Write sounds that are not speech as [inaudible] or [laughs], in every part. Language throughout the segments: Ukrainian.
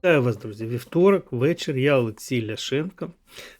Вітаю вас, друзі. Вівторок, вечір. Я Олексій Ляшенко.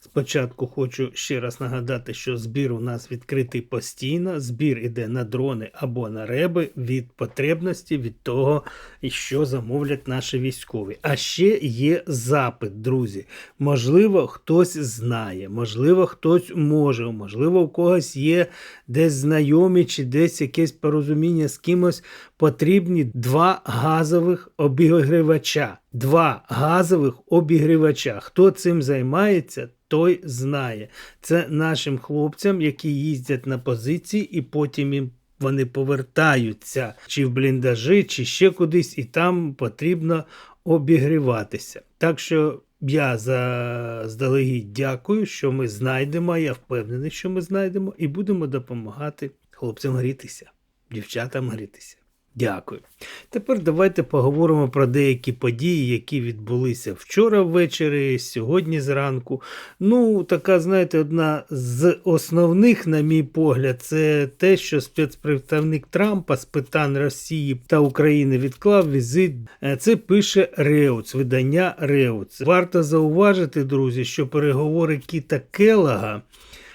Спочатку хочу ще раз нагадати, що збір у нас відкритий постійно. Збір іде на дрони або на реби від потребності, від того, що замовлять наші військові. А ще є запит, друзі. Можливо, хтось знає, можливо, хтось може, можливо, у когось є десь знайомі чи десь якесь порозуміння з кимось. Потрібні два газових обігрівача. Два газових обігрівача. Хто цим займається, той знає. Це нашим хлопцям, які їздять на позиції, і потім їм вони повертаються чи в бліндажі, чи ще кудись, і там потрібно обігріватися. Так що я заздалегідь дякую, що ми знайдемо. Я впевнений, що ми знайдемо, і будемо допомагати хлопцям грітися, дівчатам грітися. Дякую. Тепер давайте поговоримо про деякі події, які відбулися вчора ввечері, сьогодні зранку. Ну, така, знаєте, одна з основних, на мій погляд, це те, що спецпредставник Трампа з питань Росії та України відклав візит. Е, Це пише Реуц, видання Реуц. Варто зауважити, друзі, що переговори Кіта Келага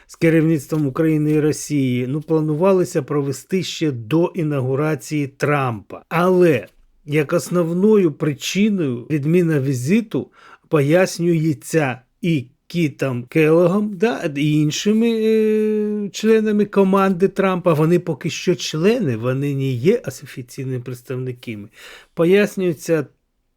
з керівництвом України і Росії ну, планувалися провести ще до інаугурації Трампа. Але як основною причиною відміна візиту пояснюється і Кітом Келогом, да, і іншими е, членами команди Трампа. Вони поки що члени, вони не є офіційними представниками. Пояснюється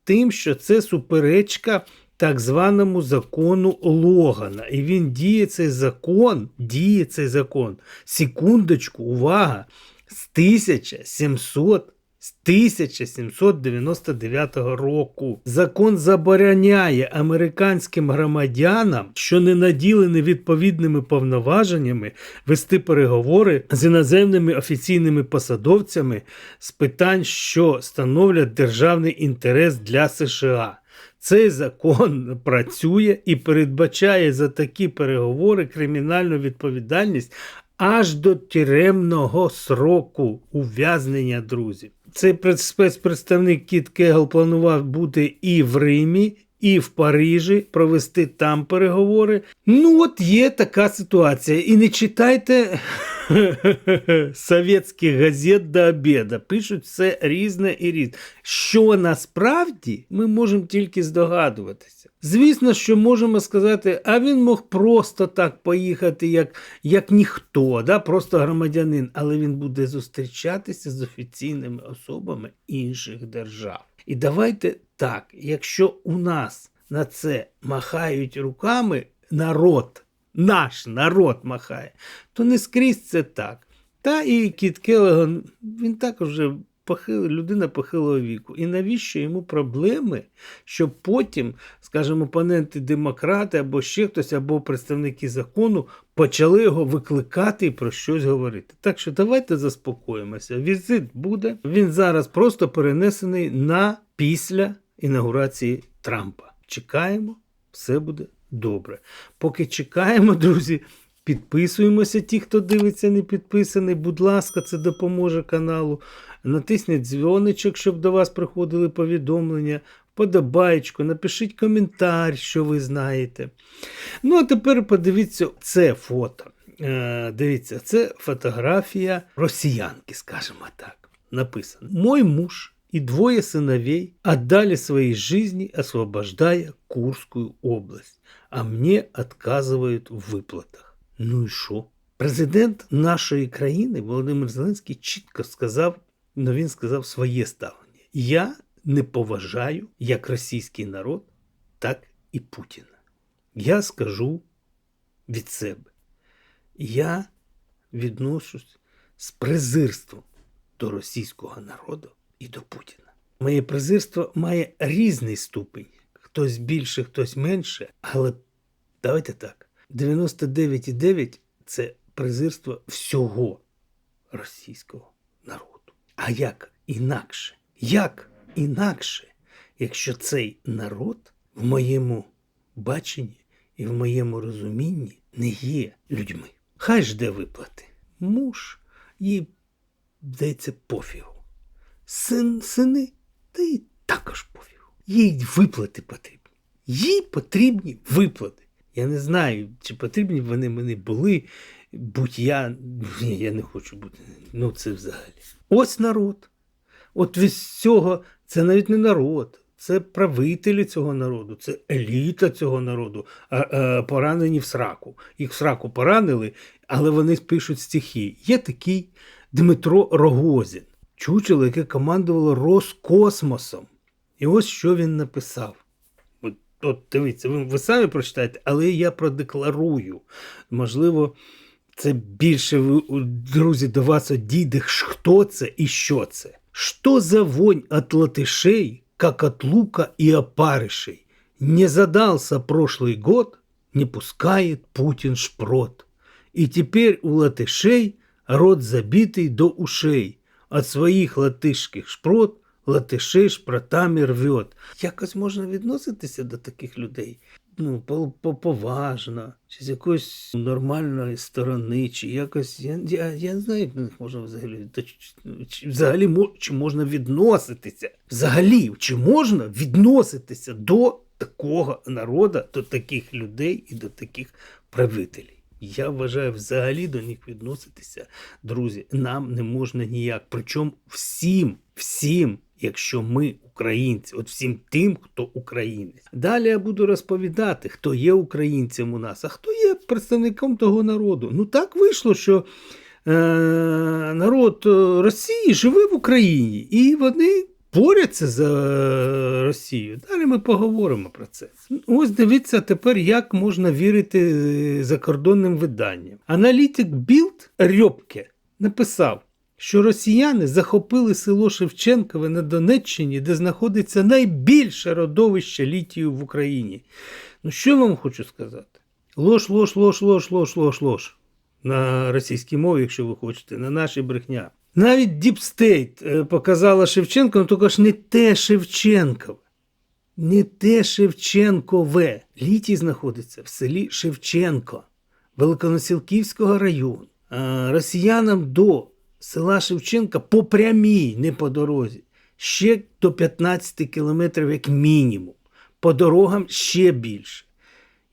тим, що це суперечка так званому закону Логана. І він діє цей закон, діє цей закон. Секундочку, увага! З 1700 з 1799 року закон забороняє американським громадянам, що не наділені відповідними повноваженнями, вести переговори з іноземними офіційними посадовцями з питань, що становлять державний інтерес для США. Цей закон працює і передбачає за такі переговори кримінальну відповідальність аж до тюремного сроку ув'язнення друзів. Цей спецпредставник Кіт Кегл планував бути і в Римі, і в Парижі, провести там переговори. Ну, от є така ситуація. І не читайте [laughs] совєтських газет до обіду. Пишуть все різне і різне. Що насправді ми можемо тільки здогадуватися. Звісно, що можемо сказати, а він мог просто так поїхати, як як ніхто, да? просто громадянин, але він буде зустрічатися з офіційними особами інших держав. І давайте так, якщо у нас на це махають руками народ, наш народ махає, то не скрізь це так. Та і Кіт Келеган, він також похил, людина похилого віку. І навіщо йому проблеми, щоб потім, скажімо, опоненти демократи або ще хтось, або представники закону почали його викликати і про щось говорити. Так що давайте заспокоїмося. Візит буде. Він зараз просто перенесений на після інаугурації Трампа. Чекаємо, все буде добре. Поки чекаємо, друзі. Підписуємося, ті, хто дивиться, не підписаний. Будь ласка, це допоможе каналу. Натисніть дзвоничок, щоб до вас приходили повідомлення. Подобаєчку, напишіть коментар, що ви знаєте. Ну, а тепер подивіться це фото. Е, Дивіться, це фотографія росіянки, скажімо так. Написано: Мой муж и двое сыновей отдали своей жизни, освобождая Курскую область, а мне отказывают в виплатах. Ну і що? Президент нашої країни Володимир Зеленський чітко сказав, ну він сказав своє ставлення. Я не поважаю як російський народ, так і Путіна. Я скажу від себе. Я відношусь з презирством до російського народу і до Путіна. Моє презирство має різний ступень. Хтось більше, хтось менше, але давайте так. 99,9 це презирство всього російського народу. А як інакше? Як інакше, якщо цей народ в моєму баченні і в моєму розумінні не є людьми? Хай жде виплати. Муж їй здається пофігу. Син, Сини, та й також пофігу. їй виплати потрібні. Їй потрібні виплати. Я не знаю, чи потрібні вони мені були, будь я. Ні, я не хочу бути. Ну, це взагалі. Ось народ. От від цього це навіть не народ, це правителі цього народу, це еліта цього народу, а, поранені в сраку. Їх в сраку поранили, але вони пишуть стихи. Є такий Дмитро Рогозін, чучело, яке командувало Роскосмосом. І ось що він написав. От, от дивіться, ви, ви самі прочитаєте, але я продекларую. Можливо, це більше ви, друзі, до вас одійде, хто це і що це. Что за вонь от латышей, как от лука и опарышей? Не задался прошлый год, не пускает Путин шпрот. И теперь у латышей рот забитый до ушей. От своїх латишських шпрот латишей шпротами рвет. Якось можна відноситися до таких людей. Ну, по- по- поважно, чи з якоїсь нормальної сторони, чи якось. Я, я, я не знаю, як до них можна взагалі. чи- чи, взагалі чи можна відноситися. Взагалі, чи можна відноситися до такого народу, до таких людей і до таких правителів? Я вважаю, взагалі до них відноситися, друзі, нам не можна ніяк. Причому всім, всім, якщо ми українці, от всім тим, хто українець. Далі я буду розповідати, хто є українцем у нас, а хто є представником того народу. Ну так вийшло, що е, народ е, Росії живе в Україні, і вони борються за е, Росію. Далі ми поговоримо про це. Ось дивіться тепер, як можна вірити е, закордонним виданням. Аналітик Білд Рьопке написав, що росіяни захопили село Шевченкове на Донеччині, де знаходиться найбільше родовище літію в Україні. Ну що я вам хочу сказати? Лош, лош, лош, лош, лош, лош, лош. На російській мові, якщо ви хочете, на нашій брехня. Навіть Діпстейт е, показала Шевченко, ну тільки ж не те Шевченкове. Не те Шевченкове. Літій знаходиться в селі Шевченко Великоносілківського району. Росіянам до села Шевченка по прямій, не по дорозі, ще до 15 кілометрів як мінімум. По дорогам ще більше.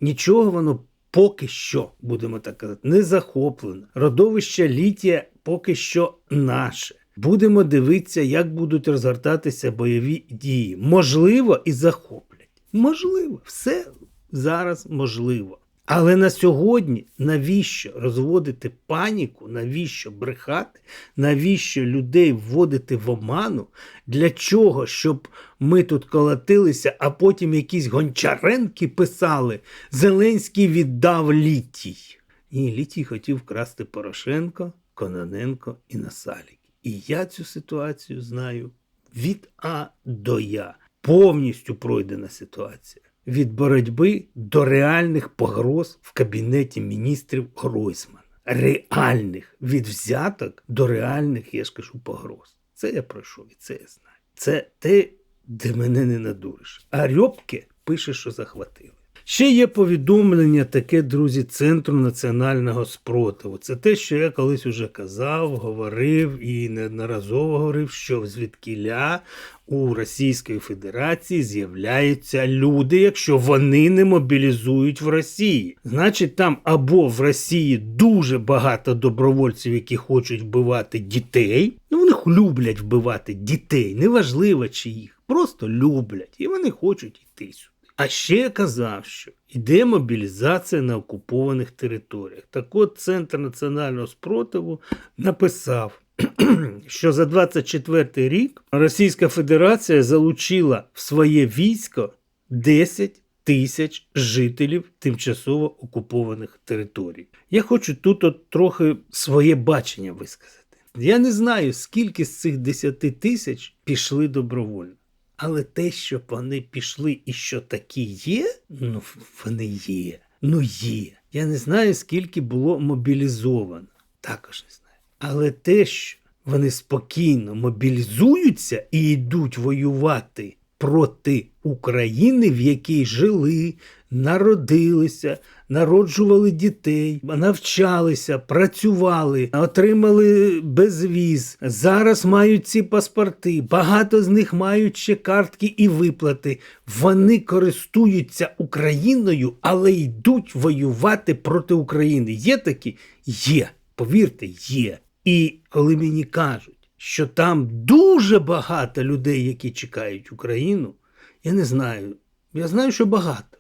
Нічого воно поки що, будемо так казати, не захоплено. Родовище літія поки що наше. Будемо дивитися, як будуть розгортатися бойові дії. Можливо, і захоплять. Можливо, все зараз можливо. Але на сьогодні навіщо розводити паніку, навіщо брехати, навіщо людей вводити в оману? Для чого? Щоб ми тут колотилися, а потім якісь гончаренки писали Зеленський віддав літій. Ні, літій хотів вкрасти Порошенко, Кононенко і Насалік. І я цю ситуацію знаю від А до Я. Повністю пройдена ситуація. Від боротьби до реальних погроз в кабінеті міністрів Гройсмана. Реальних від взяток до реальних, я ж кажу, погроз. Це я пройшов і це я знаю. Це те, де мене не надуриш. А Рьопке пише, що захватили. Ще є повідомлення таке, друзі, Центру національного спротиву. Це те, що я колись уже казав, говорив і неодноразово говорив, що звідкіля у Російської Федерації з'являються люди, якщо вони не мобілізують в Росії. Значить, там або в Росії дуже багато добровольців, які хочуть вбивати дітей. Ну, вони люблять вбивати дітей, неважливо чи їх, просто люблять, і вони хочуть йти сюди. А ще я казав, що йде мобілізація на окупованих територіях. Так от Центр національного спротиву написав, [clears throat] що за 24 рік Російська Федерація залучила в своє військо 10 тисяч жителів тимчасово окупованих територій. Я хочу тут от трохи своє бачення висказати. Я не знаю, скільки з цих 10 тисяч пішли добровольно. Але те, що вони пішли і що такі є, ну вони є. Ну є. Я не знаю, скільки було мобілізовано. Також не знаю. Але те, що вони спокійно мобілізуються і йдуть воювати проти України, в якій жили, народилися, народжували дітей, навчалися, працювали, отримали безвіз. Зараз мають ці паспорти. Багато з них мають ще картки і виплати. Вони користуються Україною, але йдуть воювати проти України. Є такі? Є. Повірте, є. І коли мені кажуть, що там дуже багато людей, які чекають Україну, я не знаю. Я знаю, що багато.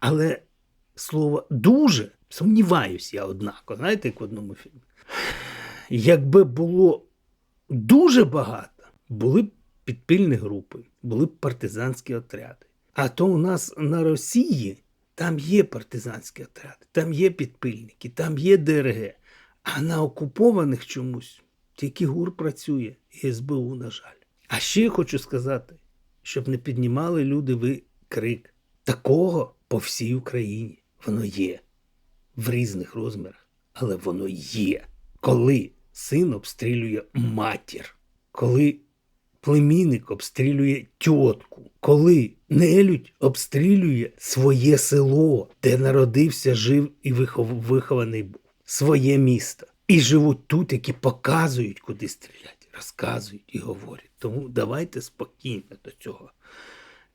Але слово дуже сумніваюсь я однако, знаєте, як в одному фільмі. Якби було дуже багато, були б підпільні групи, були б партизанські отряди. А то у нас на Росії там є партизанські отряди, там є підпильники, там є ДРГ. А на окупованих чомусь тільки ГУР працює і СБУ, на жаль. А ще хочу сказати, щоб не піднімали люди ви крик. Такого по всій Україні воно є в різних розмірах, але воно є. Коли син обстрілює матір, коли племінник обстрілює тітку, коли нелюдь обстрілює своє село, де народився, жив і вихов- вихований був, своє місто. І живуть тут, які показують, куди стріляти, розказують і говорять. Тому давайте спокійно до цього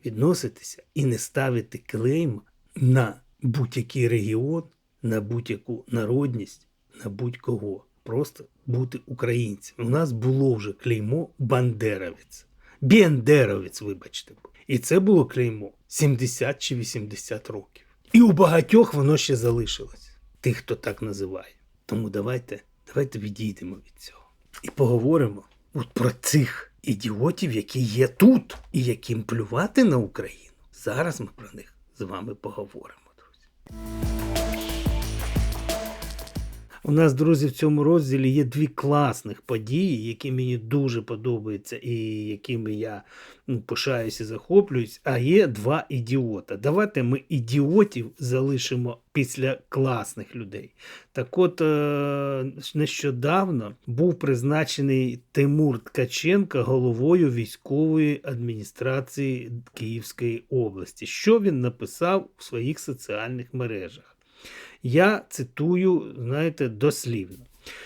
відноситися і не ставити клейма на будь-який регіон, на будь-яку народність, на будь-кого. Просто бути українцем. У нас було вже клеймо бандеровець. Бендеровець, вибачте. І це було клеймо 70 чи 80 років. І у багатьох воно ще залишилось, тих, хто так називає. Тому давайте, давайте відійдемо від цього. І поговоримо от про цих ідіотів, які є тут, і яким плювати на Україну. Зараз ми про них з вами поговоримо, друзі. У нас, друзі, в цьому розділі є дві класних події, які мені дуже подобаються і якими я ну, пишаюся і захоплююсь. А є два ідіота. Давайте ми ідіотів залишимо після класних людей. Так от е, нещодавно був призначений Тимур Ткаченко головою військової адміністрації Київської області. Що він написав у своїх соціальних мережах? Я цитую, знаєте, дослівно.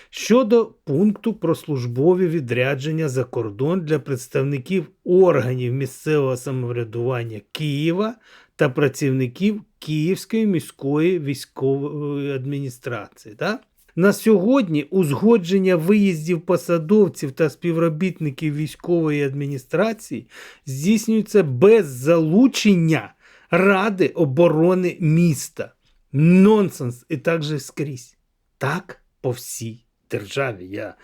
Щодо пункту про службові відрядження за кордон для представників органів місцевого самоврядування Києва та працівників Київської міської військової адміністрації. Так? На сьогодні узгодження виїздів посадовців та співробітників військової адміністрації здійснюється без залучення Ради оборони міста. Нонсенс і так же скрізь. Так по всій державі. Я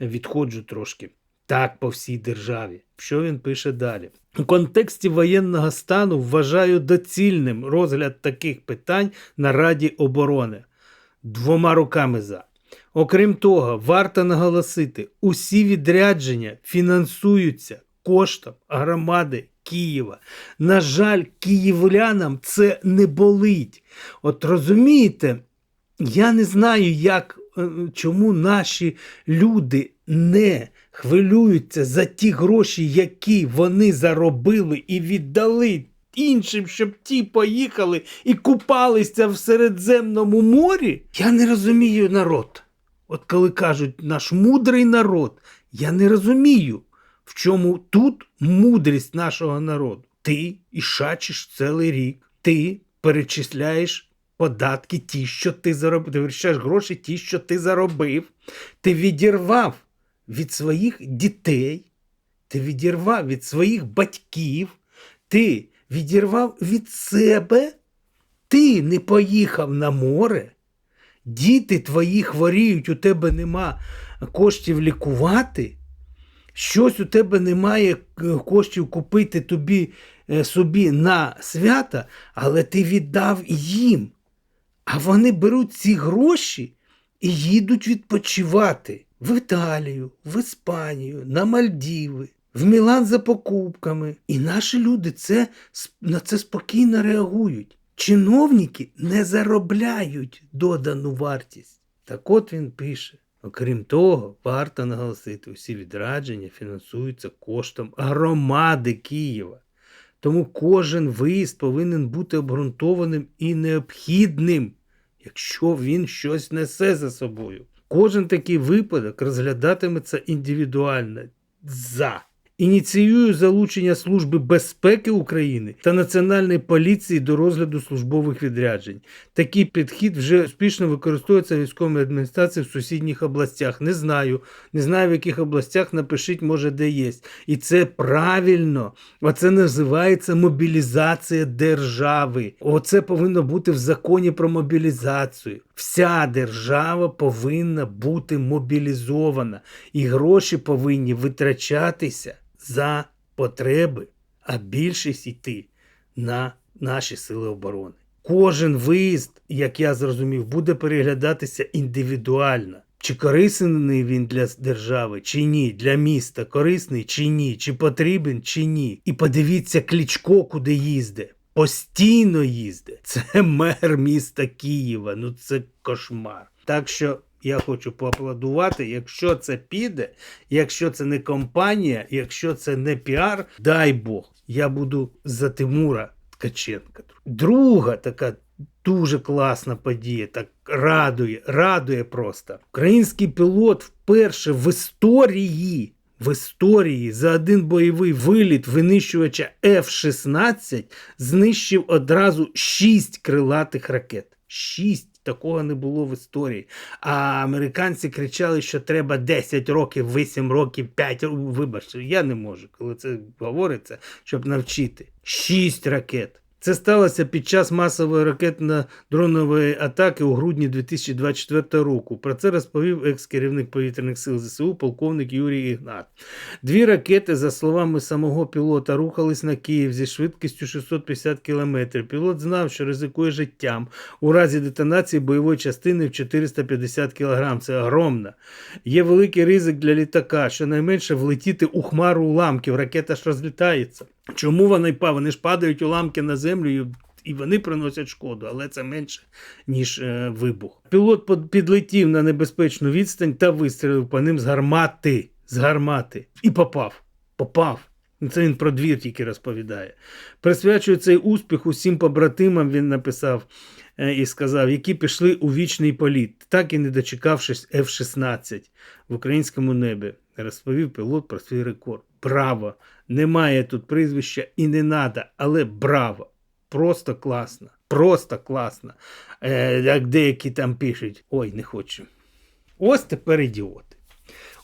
відходжу трошки. Так по всій державі. Що він пише далі? У контексті воєнного стану вважаю доцільним розгляд таких питань на Раді оборони. Двома руками за. Окрім того, варто наголосити, усі відрядження фінансуються коштом громади Києва. На жаль, київлянам це не болить. От розумієте, я не знаю, як, е, чому наші люди не хвилюються за ті гроші, які вони заробили і віддали іншим, щоб ті поїхали і купалися в Середземному морі. Я не розумію народ. От коли кажуть наш мудрий народ, я не розумію, в чому тут мудрість нашого народу. Ти і шачиш цілий рік, ти перечисляєш податки, ті, що ти заробив, ти вирішаєш гроші, ті, що ти заробив. Ти відірвав від своїх дітей, ти відірвав від своїх батьків, ти відірвав від себе, ти не поїхав на море. Діти твої хворіють, у тебе нема коштів лікувати. Щось у тебе немає е, коштів купити тобі е, собі на свята, але ти віддав їм. А вони беруть ці гроші і їдуть відпочивати в Італію, в Іспанію, на Мальдіви, в Мілан за покупками. І наші люди це, на це спокійно реагують. Чиновники не заробляють додану вартість. Так от він пише. Окрім того, варто наголосити, усі відрадження фінансуються коштом громади Києва. Тому кожен виїзд повинен бути обґрунтованим і необхідним, якщо він щось несе за собою. Кожен такий випадок розглядатиметься індивідуально за. Ініціюю залучення Служби безпеки України та Національної поліції до розгляду службових відряджень. Такий підхід вже успішно використовується військовими адміністраціями в сусідніх областях. Не знаю, не знаю в яких областях напишіть, може, де є. І це правильно. Оце називається мобілізація держави. Оце повинно бути в законі про мобілізацію. Вся держава повинна бути мобілізована, і гроші повинні витрачатися за потреби, а більшість йти на наші сили оборони. Кожен виїзд, як я зрозумів, буде переглядатися індивідуально. Чи корисний він для держави, чи ні, для міста корисний чи ні, чи потрібен, чи ні. І подивіться Клічко, куди їздить. Постійно їздить. Це мер міста Києва. Ну це кошмар. Так що я хочу поаплодувати. Якщо це піде, якщо це не компанія, якщо це не піар, дай Бог, я буду за Тимура Ткаченка. Друга така дуже класна подія, так радує, радує просто. Український пілот вперше в історії. В історії за один бойовий виліт винищувача F-16 знищив одразу 6 крилатих ракет. 6. Такого не було в історії. А американці кричали, що треба 10 років, 8 років, 5 років. Вибачте, я не можу, коли це говориться, щоб навчити. 6 ракет. Це сталося під час масової ракетно-дронової атаки у грудні 2024 року. Про це розповів екс-керівник повітряних сил ЗСУ, полковник Юрій Ігнат. Дві ракети, за словами самого пілота, рухались на Київ зі швидкістю 650 км. Пілот знав, що ризикує життям у разі детонації бойової частини в 450 кг. Це огромна. Є великий ризик для літака, щонайменше влетіти у хмару уламків. Ракета ж розлітається. Чому вони пав? Вони ж падають уламки на землю і вони приносять шкоду, але це менше, ніж е, вибух. Пілот підлетів на небезпечну відстань та вистрілив по ним з гармати. З гармати. І попав. Попав. Це він про двір тільки розповідає. Присвячує цей успіх усім побратимам, він написав і сказав, які пішли у вічний політ, так і не дочекавшись F-16 в українському небі. Розповів пілот про свій рекорд. Браво! Немає тут прізвища і не надо, але браво! Просто класно. Просто класно. Е, Як деякі там пишуть, ой, не хочу. Ось тепер ідіоти.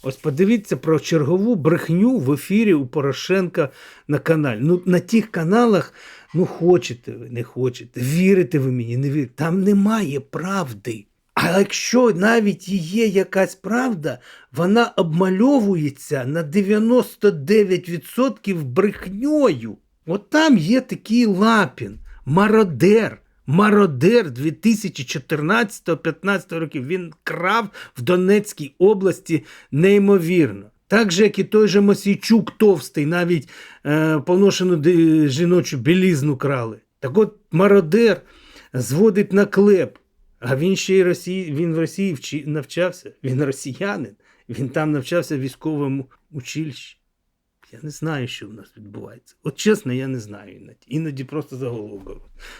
Ось подивіться про чергову брехню в ефірі у Порошенка на каналі. Ну, на тих каналах, ну, хочете ви, не хочете, вірите ви мені, не вірите. Там немає правди. А якщо навіть є якась правда, вона обмальовується на 99% брехньою. От там є такий лапін, мародер. Мародер 2014-15 років він крав в Донецькій області неймовірно. Так же, як і той же Мосійчук товстий, навіть е, поношену жіночу білізну крали. Так от мародер зводить на клеп. А він ще й Росії, він в Росії вчи, навчався, він росіянин, він там навчався військовому училищі. Я не знаю, що в нас відбувається. От чесно, я не знаю іноді. Іноді просто за голову.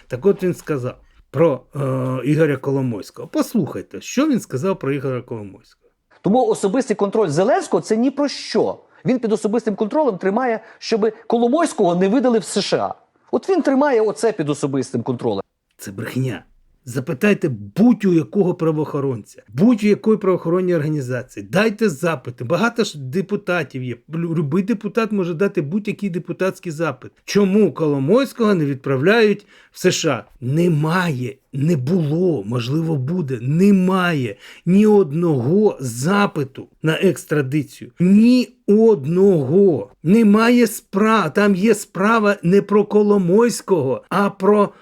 Так от він сказав про е, Ігоря Коломойського. Послухайте, що він сказав про Ігоря Коломойського. Тому особистий контроль Зеленського це ні про що. Він під особистим контролем тримає, щоб Коломойського не видали в США. От він тримає оце під особистим контролем. Це брехня. Запитайте будь-у якого правоохоронця, будь-у якої правоохоронної організації. Дайте запити. Багато ж депутатів є. Любий депутат може дати будь-який депутатський запит. Чому Коломойського не відправляють в США? Немає, не було, можливо, буде. Немає ні одного запиту на екстрадицію. Ні одного. Немає справ. Там є справа не про Коломойського, а про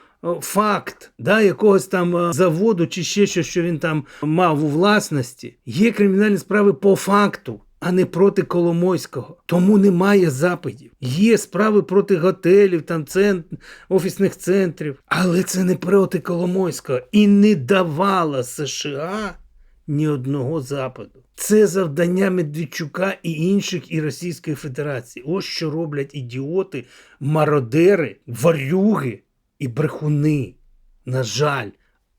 факт да, якогось там заводу чи ще щось, що він там мав у власності, є кримінальні справи по факту. А не проти Коломойського. Тому немає запитів. Є справи проти готелів, там цент... офісних центрів. Але це не проти Коломойського. І не давала США ні одного запиту. Це завдання Медведчука і інших і Російської Федерації. Ось що роблять ідіоти, мародери, варюги і брехуни. На жаль,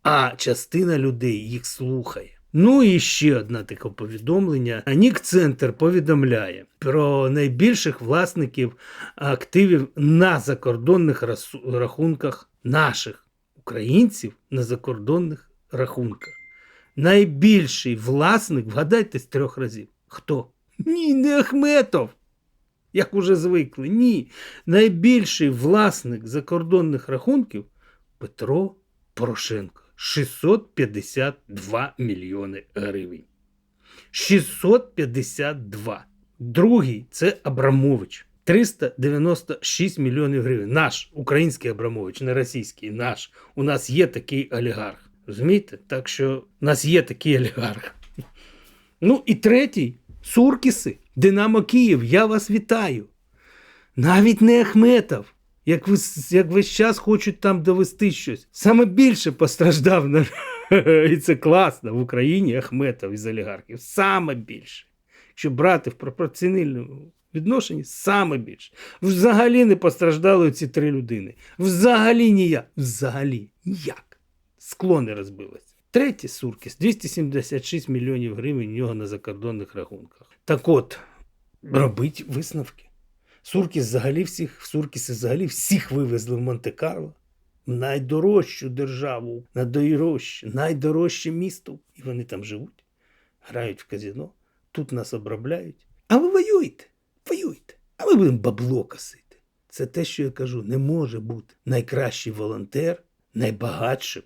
а частина людей їх слухає. Ну і ще одне таке повідомлення. Нік Центр повідомляє про найбільших власників активів на закордонних рахунках наших українців на закордонних рахунках. Найбільший власник, вгадайте з трьох разів. Хто? Ні, не Ахметов. Як уже звикли. Ні. Найбільший власник закордонних рахунків Петро Порошенко. 652 мільйони гривень. 652. Другий це Абрамович. 396 мільйонів гривень. Наш український Абрамович, не російський, наш. У нас є такий олігарх. Розумієте? Так що у нас є такий олігарх. Ну і третій Суркіси, Динамо Київ. Я вас вітаю. Навіть не Ахметов. Як, ви, як весь час хочуть там довести щось. Саме більше постраждав на [laughs] і це класно в Україні Ахметов із олігархів. Саме більше. Якщо брати в пропорційному відношенні, саме більше. Взагалі не постраждали ці три людини. Взагалі ніяк. Взагалі ніяк. Скло не розбилося. Третій Суркіс 276 мільйонів гривень у нього на закордонних рахунках. Так от, робіть висновки. Суркіс взагалі всіх, Суркіси взагалі всіх вивезли в Монте-Карло. В найдорожчу державу, найдорожче, найдорожче місто. І вони там живуть, грають в казино, тут нас обробляють. А ви воюєте, воюєте. А ми будемо бабло косити. Це те, що я кажу, не може бути найкращий волонтер, найбагатшим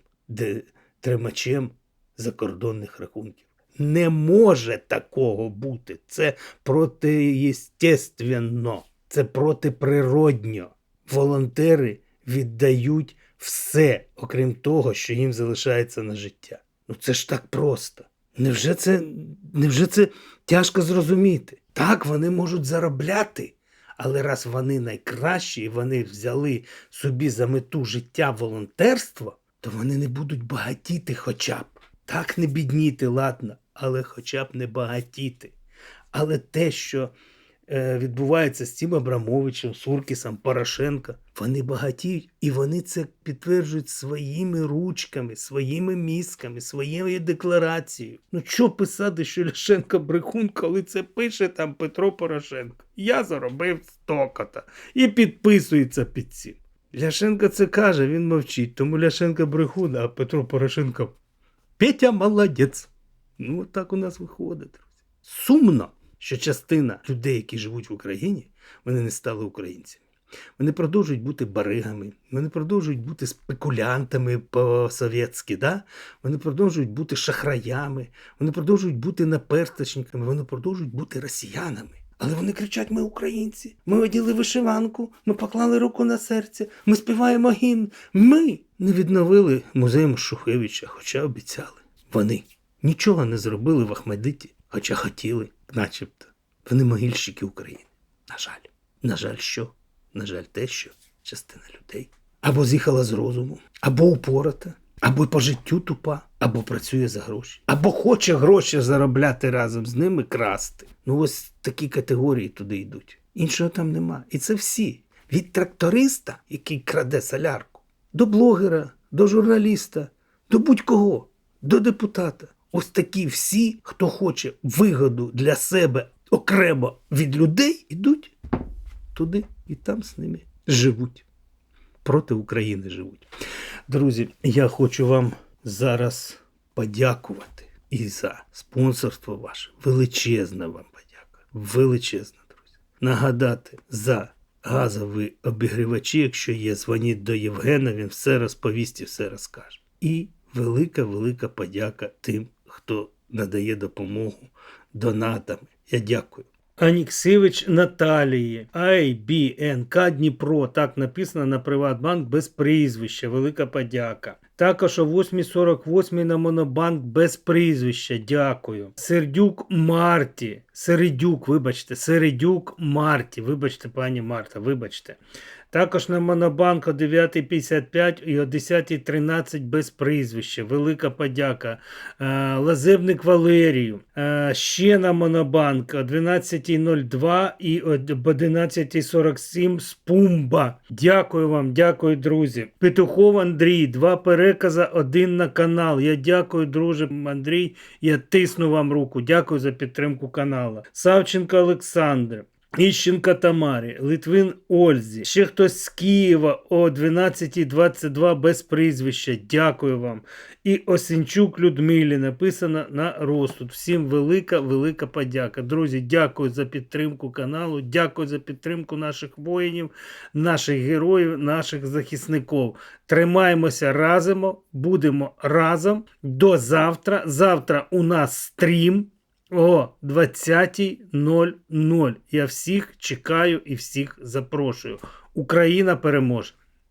тримачем закордонних рахунків. Не може такого бути. Це протиєстественно, це протиприродньо. Волонтери віддають все, окрім того, що їм залишається на життя. Ну це ж так просто. Невже це, невже це тяжко зрозуміти? Так, вони можуть заробляти, але раз вони найкращі і вони взяли собі за мету життя волонтерство, то вони не будуть багатіти хоча б. Так не бідніти, ладно, але хоча б не багатіти. Але те, що е, відбувається з цим Абрамовичем, Суркісом, Порошенка, вони багатіють, і вони це підтверджують своїми ручками, своїми мізками, своєю декларацією. Ну що писати, що Ляшенко брехун, коли це пише там Петро Порошенко? Я заробив стокота і підписується під цим. Ляшенко це каже, він мовчить, тому Ляшенко брехун, а Петро Порошенко Петя молодець. Ну, от так у нас виходить, друзі. Сумно, що частина людей, які живуть в Україні, вони не стали українцями. Вони продовжують бути баригами, вони продовжують бути спекулянтами по-совєтськи, да? вони продовжують бути шахраями, вони продовжують бути наперсточниками, вони продовжують бути росіянами. Але вони кричать: ми українці, ми оділи вишиванку, ми поклали руку на серце, ми співаємо гімн. Ми не відновили музей Шухевича, хоча обіцяли. Вони нічого не зробили в Ахмедиті, хоча хотіли, начебто. Вони могильщики України. На жаль. На жаль, що? На жаль, те, що частина людей або з'їхала з розуму, або упората, або по життю тупа, або працює за гроші, або хоче гроші заробляти разом з ними красти. Ну ось такі категорії туди йдуть. Іншого там нема. І це всі. Від тракториста, який краде солярку, до блогера, до журналіста, до будь-кого, до депутата. Ось такі всі, хто хоче вигоду для себе окремо від людей, ідуть туди і там з ними живуть. Проти України живуть. Друзі, я хочу вам зараз подякувати і за спонсорство ваше. Величезна вам подяка. Величезна, друзі. Нагадати за газові обігрівачі, якщо є, дзвоніть до Євгена, він все розповість і все розкаже. І велика, велика подяка тим, хто надає допомогу донатами. Я дякую. Аніксевич Наталії, IBNK Дніпро. Так написано на Приватбанк без прізвища. Велика подяка. Також о 8.48 на Монобанк без прізвища. Дякую. Сердюк Марті. Середюк, вибачте, Середюк Марті. Вибачте, пані Марта, вибачте. Також на Монобанк о 9.55 і о 10.13 без прізвища. Велика подяка. Е, Лазебник Валерію. Е, Ще на Монобанк о 12.02 і о 11.47 з Пумба. Дякую вам, дякую, друзі. Петухов Андрій, два переказа, один на канал. Я дякую, друже Андрій. Я тисну вам руку. Дякую за підтримку каналу. Савченко Олександр. Іщенка Тамарі, Литвин Ользі, ще хтось з Києва о 12.22 без прізвища. Дякую вам. І Осінчук Людмилі написано на розсуд. Всім велика, велика подяка. Друзі, дякую за підтримку каналу, дякую за підтримку наших воїнів, наших героїв, наших захисників. Тримаємося разом, будемо разом. До завтра. Завтра у нас стрім. О 20.00. Я всіх чекаю і всіх запрошую. Україна переможе!